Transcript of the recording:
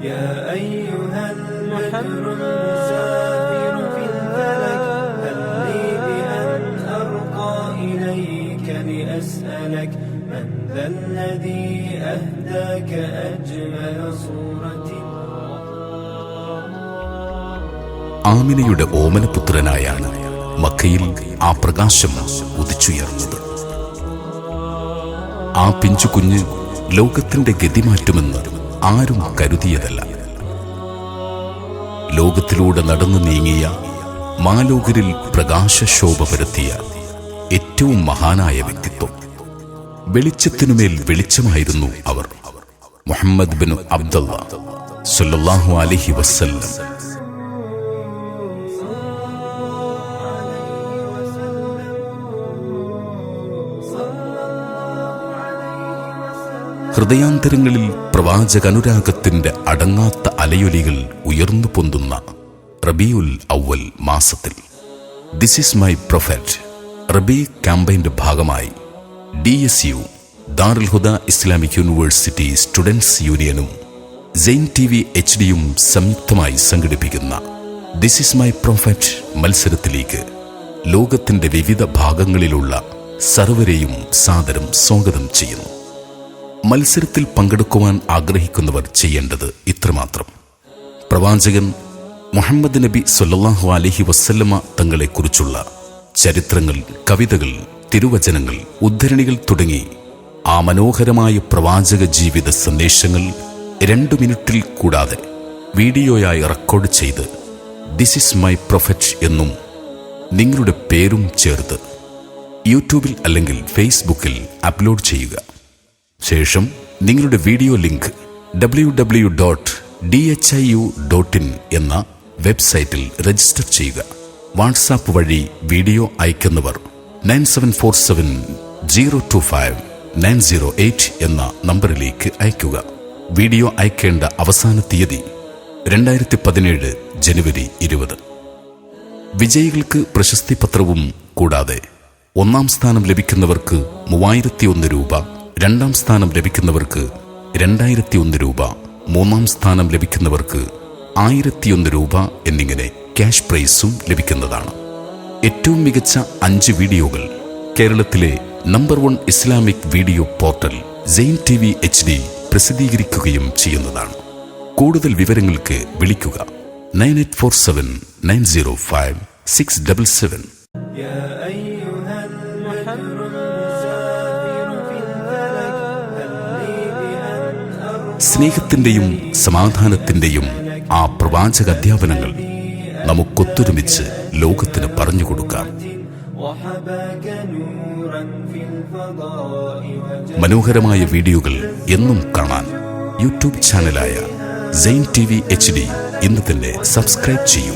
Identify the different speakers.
Speaker 1: يا أيها البدر المسافر في الفلك هل لي بأن أرقى إليك لأسألك من ذا الذي أهداك أجمل صورة
Speaker 2: ആമിനയുടെ ഓമനപുത്രനായാണ് മക്കയിൽ ആ പ്രകാശം ഉദിച്ചുയർന്നത് ആ പിഞ്ചു കുഞ്ഞ് ലോകത്തിന്റെ ഗതി മാറ്റുമെന്ന് ആരും കരുതിയതല്ല. ലോകത്തിലൂടെ നടന്നു നീങ്ങിയ മാലോകരിൽ പ്രകാശശോഭ പരത്തിയ ഏറ്റവും മഹാനായ വ്യക്തിത്വം. വെളിച്ചത്തിനുമേൽ വെളിച്ചമായിരുന്നു അവർ. മുഹമ്മദ് ബിൻ അബ്ദുള്ള സല്ലല്ലാഹു അലഹി വസല്ലം. ഹൃദയാന്തരങ്ങളിൽ പ്രവാചകനുരാഗത്തിന്റെ അടങ്ങാത്ത അലയൊലികൾ ഉയർന്നു പൊന്തുന്ന റബിയുൽ ഔവൽ മാസത്തിൽ. This is my prophet Rabi ക്യാമ്പയിന്റെ ഭാഗമായി D S U Darul Islamic university students യൂണിയനും ജെയിൻ ടി വി എച്ച് ഡിയും സംയുക്തമായി സംഘടിപ്പിക്കുന്ന ദിസ് ഈസ് മൈ പ്രൊഫറ്റ് മത്സരത്തിലേക്ക് ലോകത്തിന്റെ വിവിധ ഭാഗങ്ങളിലുള്ള സർവരെയും സാദരം സ്വാഗതം ചെയ്യുന്നു. മത്സരത്തിൽ പങ്കെടുക്കുവാൻ ആഗ്രഹിക്കുന്നവർ ചെയ്യേണ്ടത് ഇത്രമാത്രം. പ്രവാചകൻ മുഹമ്മദ് നബി സൊല്ലാഹു അലൈഹി വസല്ലമ തങ്ങളെക്കുറിച്ചുള്ള ചരിത്രങ്ങൾ കവിതകൾ തിരുവചനങ്ങൾ ഉദ്ധരണികൾ തുടങ്ങി ആ മനോഹരമായ പ്രവാചക ജീവിത സന്ദേശങ്ങൾ രണ്ടു മിനിറ്റിൽ കൂടാതെ വീഡിയോയായി റെക്കോർഡ് ചെയ്ത് ദിസ് ഇസ് മൈ പ്രൊഫറ്റ് എന്നും നിങ്ങളുടെ പേരും ചേർത്ത് യൂട്യൂബിൽ അല്ലെങ്കിൽ ഫേസ്ബുക്കിൽ അപ്ലോഡ് ചെയ്യുക. ശേഷം നിങ്ങളുടെ video link W W dot D H I U dot in എന്ന വെബ്സൈറ്റിൽ രജിസ്റ്റർ ചെയ്യുക. വാട്സാപ്പ് വഴി video അയക്കുന്നവർ nine seven four seven zero two five nine zero eight എന്ന നമ്പറിലേക്ക് അയക്കുക വീഡിയോ അയക്കേണ്ട അവസാന തീയതി രണ്ടായിരത്തി പതിനേഴ് ജനുവരി ഇരുപത്. വിജയികൾക്ക് പ്രശസ്തി പത്രവും കൂടാതെ ഒന്നാം സ്ഥാനം ലഭിക്കുന്നവർക്ക് മൂവായിരത്തി ഒന്ന് രൂപ രണ്ടാം സ്ഥാനം ലഭിക്കുന്നവർക്ക് രണ്ടായിരത്തി ഒന്ന് രൂപ മൂന്നാം സ്ഥാനം ലഭിക്കുന്നവർക്ക് ആയിരത്തിയൊന്ന് രൂപ എന്നിങ്ങനെ ക്യാഷ് പ്രൈസും ലഭിക്കുന്നതാണ്. ഏറ്റവും മികച്ച അഞ്ച് വീഡിയോകൾ കേരളത്തിലെ number one Islamic video portal Zain T V H D പ്രസിദ്ധീകരിക്കുകയും ചെയ്യുന്നതാണ്. കൂടുതൽ വിവരങ്ങൾക്ക് വിളിക്കുക
Speaker 1: nine eight four seven nine zero five six double seven.
Speaker 2: സ്നേഹത്തിന്റെയും സമാധാനത്തിന്റെയും ആ പ്രവാചക അധ്യാപനങ്ങൾ നമുക്കൊത്തൊരുമിച്ച് ലോകത്തിന്
Speaker 1: പറഞ്ഞു കൊടുക്കാം.
Speaker 2: മനോഹരമായ വീഡിയോകൾ എന്നും കാണാൻ YouTube ചാനലായ Zain T V H D ഇന്ന് തന്നെ സബ്സ്ക്രൈബ് ചെയ്യൂ.